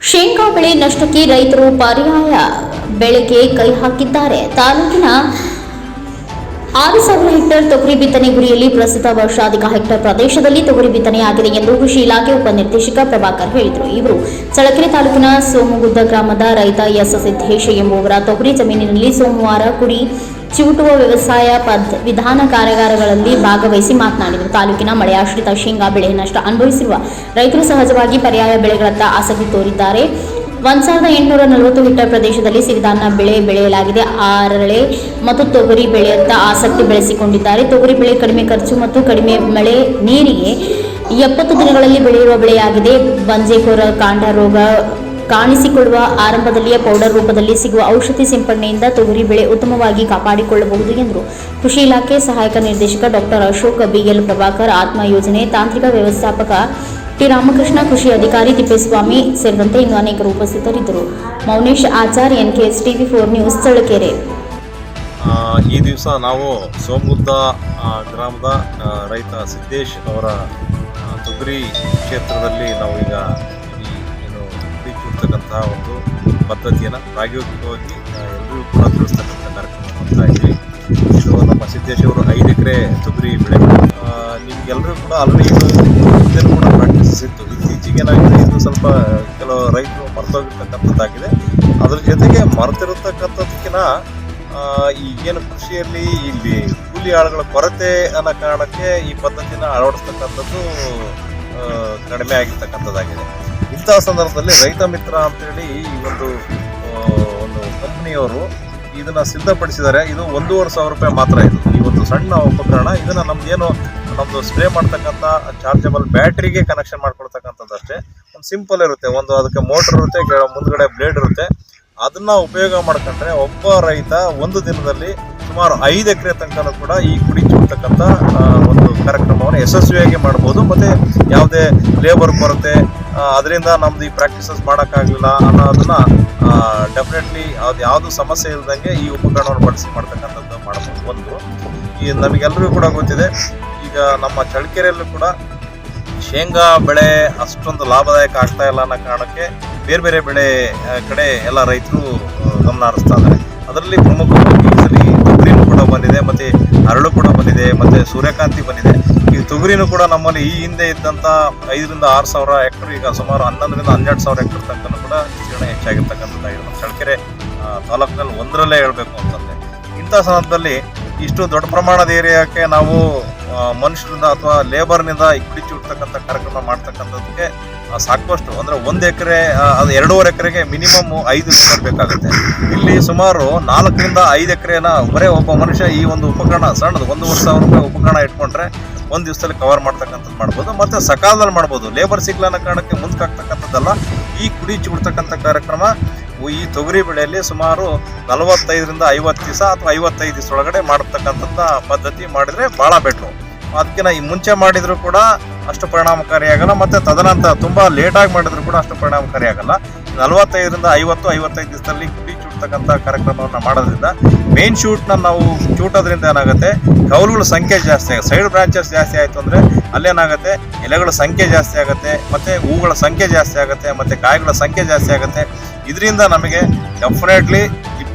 ಶೇಂಗಾ ಬೆಳೆ ನಷ್ಟಕ್ಕೆ ರೈತರು ಪರ್ಯಾಯ ಬೆಳೆಗೆ ಕೈ ಹಾಕಿದ್ದಾರೆ. ತಾಲೂಕಿನ ಆರು ಸಾವಿರ ಹೆಕ್ಟೇರ್ ತೊಗರಿ ಬಿತ್ತನೆ ಗುರಿಯಲ್ಲಿ ಪ್ರಸ್ತುತ ವರ್ಷಾಧಿಕ ಹೆಕ್ಟೇರ್ ಪ್ರದೇಶದಲ್ಲಿ ತೊಗರಿ ಬಿತ್ತನೆಯಾಗಿದೆ ಎಂದು ಕೃಷಿ ಇಲಾಖೆ ಉಪನಿರ್ದೇಶಕ ಪ್ರಭಾಕರ್ ಹೇಳಿದರು. ಇವರು ಚಳಕೆರೆ ತಾಲೂಕಿನ ಸೋಮಗುದ್ದ ಗ್ರಾಮದ ರೈತ ಎಸ್ ಸಿದ್ದೇಶ ಎಂಬುವರ ತೊಗರಿ ಜಮೀನಿನಲ್ಲಿ ಸೋಮವಾರ ಕುರಿ ಚಿವುಟುವ ವ್ಯವಸಾಯ ಪದ್ ವಿಧಾನ ಕಾರ್ಯಾಗಾರಗಳಲ್ಲಿ ಭಾಗವಹಿಸಿ ಮಾತನಾಡಿದರು. ತಾಲೂಕಿನ ಮಳೆಯಾಶ್ರಿತ ಶೇಂಗಾ ಬೆಳೆ ನಷ್ಟ ಅನುಭವಿಸಿರುವ ರೈತರು ಸಹಜವಾಗಿ ಪರ್ಯಾಯ ಬೆಳೆಗಳತ್ತ ಆಸಕ್ತಿ ತೋರಿದ್ದಾರೆ. ಒಂದ್ ಸಾವಿರದ ಎಂಟುನೂರ ನಲವತ್ತು ಹೆಕ್ಟೇರ್ ಪ್ರದೇಶದಲ್ಲಿ ಸಿರಿಧಾನ್ಯ ಬೆಳೆ ಬೆಳೆಯಲಾಗಿದೆ. ಆರಳೆ ಮತ್ತು ತೊಗರಿ ಬೆಳೆಯತ್ತ ಆಸಕ್ತಿ ಬೆಳೆಸಿಕೊಂಡಿದ್ದಾರೆ. ತೊಗರಿ ಬೆಳೆ ಕಡಿಮೆ ಖರ್ಚು ಮತ್ತು ಕಡಿಮೆ ಮಳೆ ನೀರಿಗೆ ಎಪ್ಪತ್ತು ದಿನಗಳಲ್ಲಿ ಬೆಳೆಯುವ ಬೆಳೆಯಾಗಿದೆ. ಬಂಜೆಕೋರ ಕಾಂಡ ರೋಗ ಕಾಣಿಸಿಕೊಳ್ಳುವ ಆರಂಭದಲ್ಲಿಯೇ ಪೌಡರ್ ರೂಪದಲ್ಲಿ ಸಿಗುವ ಔಷಧಿ ಸಿಂಪಡಣೆಯಿಂದ ತೊಗರಿ ಬೆಳೆ ಉತ್ತಮವಾಗಿ ಕಾಪಾಡಿಕೊಳ್ಳಬಹುದು ಎಂದರು. ಕೃಷಿ ಇಲಾಖೆ ಸಹಾಯಕ ನಿರ್ದೇಶಕ ಡಾಕ್ಟರ್ ಅಶೋಕ್ ಬಿಎಲ್ ಪ್ರಭಾಕರ್ ಆತ್ಮ ಯೋಜನೆ ತಾಂತ್ರಿಕ ವ್ಯವಸ್ಥಾಪಕ ಟಿ ರಾಮಕೃಷ್ಣ ಕೃಷಿ ಅಧಿಕಾರಿ ತಿಪ್ಪೇಸ್ವಾಮಿ ಸೇರಿದಂತೆ ಇನ್ನು ಅನೇಕರು ಉಪಸ್ಥಿತರಿದ್ದರು. Mounesh Achar NKS TV four news, Challakere. ಈ ದಿವಸ ನಾವು ಸೋಮುದ್ದ ಗ್ರಾಮದ ರೈತ ಸಿದ್ದೇಶ್ ಅವರ ತುಗ್ರಿ ಕ್ಷೇತ್ರದಲ್ಲಿ ನಾವು ಈಗ ಏನು ಒಂದು ಪದ್ಧತಿಯನ್ನು ಪ್ರಾಯೋಗಿಕವಾಗಿ ಎಲ್ಲರೂ ಕೂಡ ತಿಳಿಸ್ತಕ್ಕಂಥ ಕಾರ್ಯಕ್ರಮ ಮಾಡ್ತಾ ಇದ್ದೀವಿ ಇದು ನಮ್ಮ ಸಿದ್ದೇಶ್ ಅವರು ಐದು ಎಕರೆ ತೊಗರಿ ಬೆಳೆ. ನಿಮ್ಗೆಲ್ಲರೂ ಕೂಡ ಆಲ್ರೆಡಿ ಸ್ವಲ್ಪ ಕೆಲವು ರೈತರು ಮರೆತೋಗಿರ್ತಕ್ಕಂಥದ್ದಾಗಿದೆ. ಅದ್ರ ಜೊತೆಗೆ ಮರೆತಿರತಕ್ಕಂಥದಕ್ಕಿಂತ ಆ, ಈಗೇನು ಕೃಷಿಯಲ್ಲಿ ಇಲ್ಲಿ ಕೂಲಿ ಆಳುಗಳ ಕೊರತೆ ಅನ್ನೋ ಕಾರಣಕ್ಕೆ ಈ ಪದ್ಧತಿನ ಅಳವಡಿಸ್ತಕ್ಕಂಥದ್ದು ಕಡಿಮೆ ಆಗಿರ್ತಕ್ಕಂಥದ್ದಾಗಿದೆ. ಇಂತಹ ಸಂದರ್ಭದಲ್ಲಿ ರೈತ ಮಿತ್ರ ಅಂತೇಳಿ ಈ ಒಂದು ಒಂದು ಕಂಪನಿಯವರು ಇದನ್ನ ಸಿದ್ಧಪಡಿಸಿದ್ದಾರೆ. ಇದು ಒಂದೂವರೆ ಸಾವಿರ ರೂಪಾಯಿ ಮಾತ್ರ ಇದು. ಈ ಒಂದು ಸಣ್ಣ ಉಪಕರಣ ಇದನ್ನ ನಮ್ದೇನು ನಮ್ದು ಸ್ಪ್ರೇ ಮಾಡ್ತಕ್ಕಂಥ ಚಾರ್ಜಬಲ್ ಬ್ಯಾಟ್ರಿಗೆ ಕನೆಕ್ಷನ್ ಮಾಡ್ಕೊಳ್ತಕ್ಕಂಥದ್ದು ಅಷ್ಟೇ. ಒಂದು ಸಿಂಪಲ್ ಇರುತ್ತೆ. ಒಂದು ಅದಕ್ಕೆ ಮೋಟರ್ ಇರುತ್ತೆ ಮುಂದ್ಗಡೆ ಬ್ಲೇಡ್ ಇರುತ್ತೆ. ಅದನ್ನ ಉಪಯೋಗ ಮಾಡ್ಕೊಂಡ್ರೆ ಒಬ್ಬ ರೈತ ಒಂದು ದಿನದಲ್ಲಿ ಸುಮಾರು ಐದು ಎಕರೆ ತನಕ ಕೂಡ ಈ ಕುಡಿ ಚುಡ್ತಕ್ಕಂಥ ಒಂದು ಕಾರ್ಯಕ್ರಮವನ್ನು ಯಶಸ್ವಿಯಾಗಿ ಮಾಡ್ಬೋದು. ಮತ್ತೆ ಯಾವುದೇ ಲೇಬರ್ ಕೊರತೆ ಅದರಿಂದ ನಮ್ದು ಈ ಪ್ರಾಕ್ಟೀಸಸ್ ಮಾಡೋಕ್ಕಾಗಲಿಲ್ಲ ಅನ್ನೋದನ್ನ ಡೆಫಿನೆಟ್ಲಿ ಅದು ಯಾವುದು ಸಮಸ್ಯೆ ಇಲ್ದಂಗೆ ಈ ಉಪಕರಣವನ್ನು ಬಳಸಿ ಮಾಡ್ತಕ್ಕಂಥದ್ದು ಮಾಡ್ಬೋದು. ಒಂದು, ಈ ನಮಗೆಲ್ಲರಿಗೂ ಕೂಡ ಗೊತ್ತಿದೆ. ಈಗ ನಮ್ಮ ಚಳ್ಳಕೆರೆಯಲ್ಲೂ ಕೂಡ ಶೇಂಗಾ ಬೆಳೆ ಅಷ್ಟೊಂದು ಲಾಭದಾಯಕ ಆಗ್ತಾ ಇಲ್ಲ ಅನ್ನೋ ಕಾರಣಕ್ಕೆ ಬೇರೆ ಬೇರೆ ಬೆಳೆ ಕಡೆ ಎಲ್ಲ ರೈತರು ಗಮನ ಹರಿಸ್ತಾ ಇದ್ದಾರೆ. ಅದರಲ್ಲಿ ಪ್ರಮುಖವಾಗಿ ಈ ಸಲ ತೊಗರಿನೂ ಕೂಡ ಬಂದಿದೆ, ಮತ್ತು ಅರಳು ಕೂಡ ಬಂದಿದೆ, ಮತ್ತು ಸೂರ್ಯಕಾಂತಿ ಬಂದಿದೆ. ಈ ತೊಗರಿನೂ ಕೂಡ ನಮ್ಮಲ್ಲಿ ಈ ಹಿಂದೆ ಇದ್ದಂಥ ಐದರಿಂದ ಆರು ಸಾವಿರ ಎಕರೆ, ಈಗ ಸುಮಾರು ಹನ್ನೊಂದರಿಂದ ಹನ್ನೆರಡು ಸಾವಿರ ಎಕರೆ ತನಕ ಕೂಡ ವಿಸ್ತೀರ್ಣ ಹೆಚ್ಚಾಗಿರ್ತಕ್ಕಂಥದ್ದಾಗಿದೆ ನಮ್ಮ ಚಳ್ಳಕೆರೆ ತಾಲೂಕಿನಲ್ಲಿ ಒಂದರಲ್ಲೇ ಹೇಳಬೇಕು ಅಂತಂದರೆ. ಇಂಥ ಸಂದರ್ಭದಲ್ಲಿ ಇಷ್ಟು ದೊಡ್ಡ ಪ್ರಮಾಣದ ಏರಿಯಾಕ್ಕೆ ನಾವು ಮನುಷ್ಯರಿಂದ ಅಥವಾ ಲೇಬರ್ನಿಂದ ಈ ಕುಡಿ ಚೂಡ್ತಕ್ಕಂಥ ಕಾರ್ಯಕ್ರಮ ಮಾಡ್ತಕ್ಕಂಥದ್ದಕ್ಕೆ ಆ, ಸಾಕಷ್ಟು ಅಂದ್ರೆ ಒಂದು ಎಕರೆ ಅದು ಎರಡೂವರೆ ಎಕರೆಗೆ ಮಿನಿಮಮ್ ಐದು ಲೇಬರ್ ಬೇಕಾಗುತ್ತೆ. ಇಲ್ಲಿ ಸುಮಾರು ನಾಲ್ಕರಿಂದ ಐದು ಎಕರೆನ ಬರೇ ಒಬ್ಬ ಮನುಷ್ಯ ಈ ಒಂದು ಉಪಕರಣ ಸಣ್ಣದು ಒಂದೂವರೆ ಸಾವಿರ ರೂಪಾಯಿ ಉಪಕರಣ ಇಟ್ಕೊಂಡ್ರೆ ಒಂದು ದಿವಸದಲ್ಲಿ ಕವರ್ ಮಾಡ್ತಕ್ಕಂಥದ್ದು ಮಾಡ್ಬೋದು. ಮತ್ತೆ ಸಕಾಲದಲ್ಲಿ ಮಾಡ್ಬೋದು. ಲೇಬರ್ ಸಿಗ್ಲ ಅನ್ನೋ ಕಾರಣಕ್ಕೆ ಮುಂದಕ್ಕಾಗ್ತಕ್ಕಂಥದ್ದಲ್ಲ ಈ ಕುಡಿ ಚೂಡ್ತಕ್ಕಂಥ ಕಾರ್ಯಕ್ರಮ ಈ ತೊಗರಿ ಬೆಳೆಯಲ್ಲಿ ಸುಮಾರು ನಲವತ್ತೈದರಿಂದ ಐವತ್ತು ದಿವಸ ಅಥವಾ ಐವತ್ತೈದು ದಿವಸ ಒಳಗಡೆ ಮಾಡತಕ್ಕಂಥ ಪದ್ಧತಿ ಮಾಡಿದ್ರೆ ಭಾಳ ಬೆಟ್ರು. ಅದಕ್ಕಿಂತ ಈ ಮುಂಚೆ ಮಾಡಿದ್ರು ಕೂಡ ಅಷ್ಟು ಪರಿಣಾಮಕಾರಿಯಾಗಲ್ಲ, ಮತ್ತೆ ತದನಂತರ ತುಂಬಾ ಲೇಟಾಗಿ ಮಾಡಿದ್ರು ಕೂಡ ಅಷ್ಟು ಪರಿಣಾಮಕಾರಿಯಾಗಲ್ಲ. ನಲವತ್ತೈದರಿಂದ ಐವತ್ತು, ಐವತ್ತೈದು ದಿವಸದಲ್ಲಿ ಗುಡಿ ಚೂಡ್ತಕ್ಕಂಥ ಕಾರ್ಯಕ್ರಮವನ್ನು ಮಾಡೋದ್ರಿಂದ ಮೇನ್ ಶೂಟ್ನ ನಾವು ಚೂಟೋದ್ರಿಂದ ಏನಾಗುತ್ತೆ, ಕೌಲುಗಳ ಸಂಖ್ಯೆ ಜಾಸ್ತಿ ಆಗುತ್ತೆ. ಸೈಡ್ ಬ್ರಾಂಚಸ್ ಜಾಸ್ತಿ ಆಯಿತು ಅಂದರೆ ಅಲ್ಲೇನಾಗುತ್ತೆ, ಎಲೆಗಳ ಸಂಖ್ಯೆ ಜಾಸ್ತಿ ಆಗುತ್ತೆ, ಮತ್ತೆ ಹೂಗಳ ಸಂಖ್ಯೆ ಜಾಸ್ತಿ ಆಗುತ್ತೆ, ಮತ್ತೆ ಕಾಯಿಗಳ ಸಂಖ್ಯೆ ಜಾಸ್ತಿ ಆಗುತ್ತೆ. ಇದರಿಂದ ನಮಗೆ ಡೆಫಿನೆಟ್ಲಿ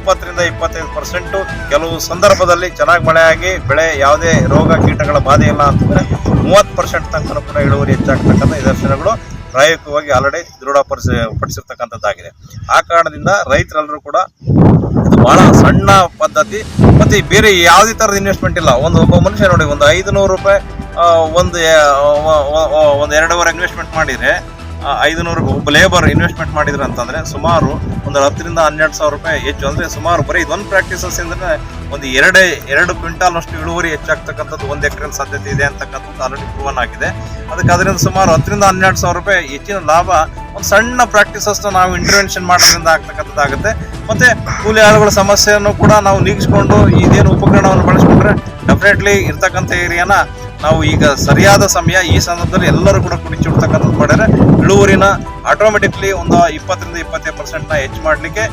ಇಪ್ಪತ್ತರಿಂದ ಇಪ್ಪತ್ತೈದು ಪರ್ಸೆಂಟು. ಕೆಲವು ಸಂದರ್ಭದಲ್ಲಿ ಚೆನ್ನಾಗಿ ಮಳೆಯಾಗಿ, ಬೆಳೆ ಯಾವುದೇ ರೋಗ ಕೀಟಗಳ ಬಾಧೆ ಇಲ್ಲ ಅಂತಂದರೆ ಮೂವತ್ತು ಪರ್ಸೆಂಟ್ ತನಕ ಕೂಡ ಇಳುವರಿ ಹೆಚ್ಚಾಗ್ತಕ್ಕಂಥ ನಿದರ್ಶನಗಳು ಪ್ರಾಯೋಗಿಕವಾಗಿ ಆಲ್ರೆಡಿ ದೃಢಪಡಿಸಿ ಪಡಿಸಿರ್ತಕ್ಕಂಥದ್ದಾಗಿದೆ ಆ ಕಾರಣದಿಂದ ರೈತರೆಲ್ಲರೂ ಕೂಡ ಇದು ಬಹಳ ಸಣ್ಣ ಪದ್ಧತಿ. ಮತ್ತು ಬೇರೆ ಯಾವುದೇ ಥರದ ಇನ್ವೆಸ್ಟ್ಮೆಂಟ್ ಇಲ್ಲ. ಒಂದು ಒಬ್ಬ ಮನುಷ್ಯ ನೋಡಿ, ಒಂದು ಐದು ರೂಪಾಯಿ ಒಂದು ಒಂದು ಎರಡೂವರೆ ಇನ್ವೆಸ್ಟ್ಮೆಂಟ್ ಮಾಡಿದರೆ ಐದುನೂರು ನೂರು ಲೇಬರ್ ಇನ್ವೆಸ್ಟ್ಮೆಂಟ್ ಮಾಡಿದ್ರು ಅಂತಂದ್ರೆ ಸುಮಾರು ಒಂದು ಹತ್ತರಿಂದ ಹನ್ನೆರಡು ಸಾವಿರ ರೂಪಾಯಿ ಹೆಚ್ಚು. ಅಂದ್ರೆ ಸುಮಾರು ಬರೀ ಇದೊಂದು ಪ್ರಾಕ್ಟೀಸಸ್ ಅಂದರೆ ಒಂದು ಎರಡೇ, ಎರಡು ಕ್ವಿಂಟಾಲ್ ಅಷ್ಟು ಇಳುವರಿ ಹೆಚ್ಚಾಗ್ತಕ್ಕಂಥದ್ದು ಒಂದು ಎಕರೆ ಸಾಧ್ಯತೆ ಇದೆ ಅಂತಕ್ಕಂಥದ್ದು ಆಲ್ರೆಡಿ ಪ್ರೂವನ್ ಆಗಿದೆ. ಅದಕ್ಕೆ ಅದರಿಂದ ಸುಮಾರು ಹತ್ತರಿಂದ ಹನ್ನೆರಡು ಸಾವಿರ ರೂಪಾಯಿ ಹೆಚ್ಚಿನ ಲಾಭ ಒಂದು ಸಣ್ಣ ಪ್ರಾಕ್ಟೀಸಸ್ನ ನಾವು ಇಂಟರ್ವೆನ್ಷನ್ ಮಾಡೋದ್ರಿಂದ ಆಗ್ತಕ್ಕಂಥದ್ದಾಗುತ್ತೆ ಮತ್ತೆ ಕೂಲಿ ಆಳುಗಳ ಸಮಸ್ಯೆಯನ್ನು ಕೂಡ ನಾವು ನೀಗಿಸ್ಕೊಂಡು ಇದೇನು ಉಪಕರಣವನ್ನು ಬಳಸ್ಕೊಂಡ್ರೆ ಡೆಫಿನೆಟ್ಲಿ ಇರ್ತಕ್ಕಂಥ ಏರಿಯಾನ ನಾವು ಈಗ ಸರಿಯಾದ ಸಮಯ ಈ ಸಂದರ್ಭದಲ್ಲಿ ಎಲ್ಲರೂ ಕೂಡ ಕುಡಿ ಚುಡ್ತಕ್ಕಂಥದ್ದು ಮಾಡಿದ್ರೆ ಇಳುವರಿನ ಆಟೋಮೆಟಿಕ್ಲಿ ಒಂದು ಇಪ್ಪತ್ತರಿಂದ ಇಪ್ಪತ್ತೈದು ಪರ್ಸೆಂಟ್ನ ಹೆಚ್ಚು ಮಾಡಲಿಕ್ಕೆ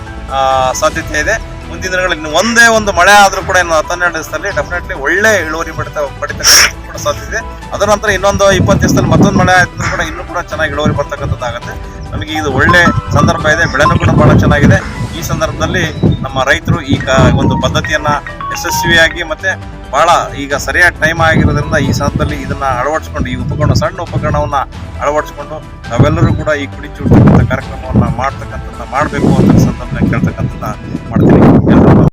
ಸಾಧ್ಯತೆ ಇದೆ. ಮುಂದಿನ ದಿನಗಳಲ್ಲಿ ಇನ್ನು ಒಂದೇ ಒಂದು ಮಳೆ ಆದರೂ ಕೂಡ ಇನ್ನು ಹತ್ತನ್ನೆರಡು ದಿವಸದಲ್ಲಿ ಡೆಫಿನೆಟ್ಲಿ ಒಳ್ಳೆ ಇಳುವರಿ ಪಡಿತ ಪಡಿತ ಕೂಡ ಸಾಧ್ಯತೆ ಇದೆ. ಅದರ ನಂತರ ಇನ್ನೊಂದು ಇಪ್ಪತ್ತು ದಿವಸದಲ್ಲಿ ಮತ್ತೊಂದು ಮಳೆ ಆದ್ರೂ ಕೂಡ ಇನ್ನೂ ಕೂಡ ಚೆನ್ನಾಗಿ ಇಳುವರಿ ಬರ್ತಕ್ಕಂಥದ್ದಾಗುತ್ತೆ ನಮಗೆ ಇದು ಒಳ್ಳೆ ಸಂದರ್ಭ ಇದೆ, ಬೆಳೆನೂ ಕೂಡ ಭಾಳ ಚೆನ್ನಾಗಿದೆ. ಈ ಸಂದರ್ಭದಲ್ಲಿ ನಮ್ಮ ರೈತರು ಈ ಒಂದು ಪದ್ಧತಿಯನ್ನು ಯಶಸ್ವಿಯಾಗಿ ಮತ್ತೆ ಬಹಳ ಈಗ ಸರಿಯಾದ ಟೈಮ್ ಆಗಿರೋದ್ರಿಂದ ಈ ಸಂದರ್ಭದಲ್ಲಿ ಇದನ್ನ ಅಳವಡಿಸ್ಕೊಂಡು, ಈ ಉಪಕರಣ, ಸಣ್ಣ ಉಪಕರಣವನ್ನ ಅಳವಡಿಸ್ಕೊಂಡು ನಾವೆಲ್ಲರೂ ಕೂಡ ಈ ಕುಡಿ ಚೂಡ್ತಕ್ಕಂಥ ಕಾರ್ಯಕ್ರಮವನ್ನ ಮಾಡ್ತಕ್ಕಂಥದ್ದನ್ನ ಮಾಡಬೇಕು ಅಂತ ಸಂದರ್ಭದಲ್ಲಿ ಕೇಳ್ತಕ್ಕಂಥದ್ದನ್ನ ಮಾಡ್ತೀನಿ.